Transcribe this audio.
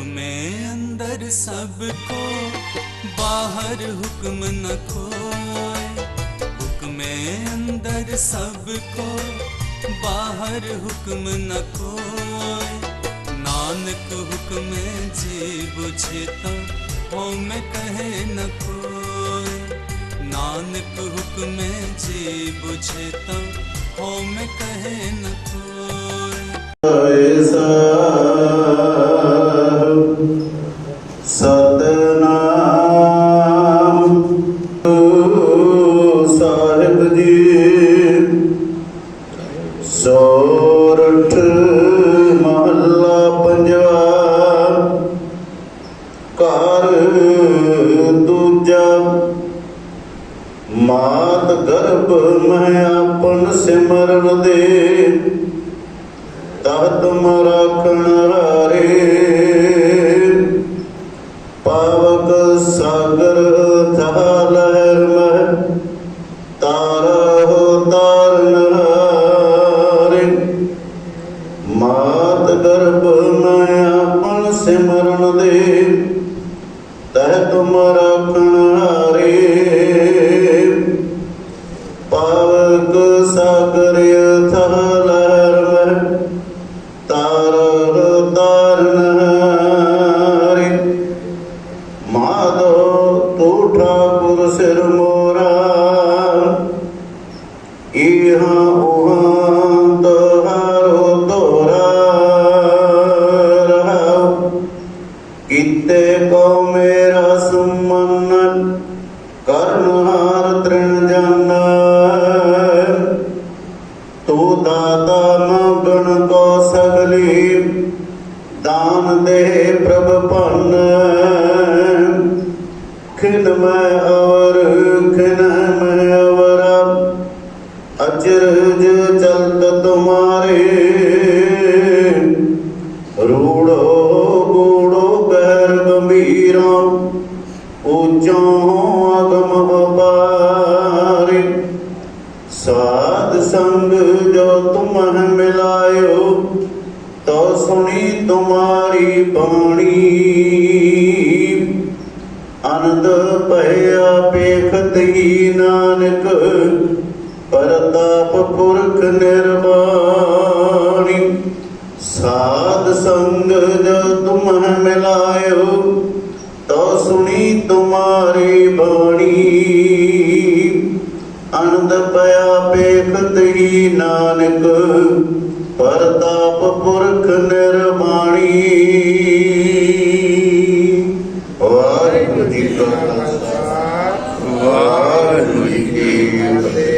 हुक्मे अंदर सबको, बाहर हुक्म न खोए। हुक्मे अंदर सबको, बाहर हुक्म न खोए। नानक हुक्मे जी बुझे तो हो में कहे न कोई नानक हुक्मे जी बुझे तो हो में कहे न कोई ਮੈਂ ਆਪਨ ਸਿਮਰਨ ਦੇ। ਤਹ ਤੁਮ ਰਾਖਣ ਪਾਵਕ ਸਾਗਰ ਥਾ ਲਹਿਰ ਮਹਿ। ਤਾਰਾ ਹੋ ਤਾਰਨ ਹਾਰੇ। ਮਾਤ ਗਰਭ ਕਰਨ ਹਾਰ ਤ੍ਰਿਣ ਜਾਨਾ, ਤੂੰ ਦਾਤਾ ਮੰਗਣ ਕੋ ਸਗਲੀ, ਦਾਨ ਦੇ ਪ੍ਰਭ ਭੰਨ। ਖਿਨ ਮੈਂ ਅਵਰ, ਖਿਨ ਮੈਂ ਅਵਰ ਅਚਰਜ ਚਲਤ ਤੁਮਾਰੇ। ਰੂੜੋ ਗੂੜੋ ਕਹਿਰ ਗੰਭੀਰਾ, ਉੱਚੋਂ ਸੁਣੀ ਤੁਮਾਰੀ ਬਾਣੀ। ਅਨੰਦ ਭਇਆ ਪੇਖਤ ਹੀ ਨਾਨਕ, ਪਰਤਾਪ ਪੁਰਖ ਨਿਰਵਾਣੀ। ਸਾਧ ਸੰਗ ਜੋ ਤੁਮਹ ਮਿਲਾਇਓ ਤੋ ਸੁਣੀ ਤੁਮਾਰੀ ਬਾਣੀ। ਆਨੰਦ ਪਿਆ ਪੇਖਤ ਹੀ ਨਾਨਕ ਪਰਤਾਪ ਪੁਰਖ ਨਿਰਮਾਣੀ। ਵਾਹਿਗੁਰੂ ਜੀ ਕਾ ਖਾਲਸਾ, ਵਾਹਿਗੁਰੂ ਜੀ ਕੀ ਫਤਿਹ।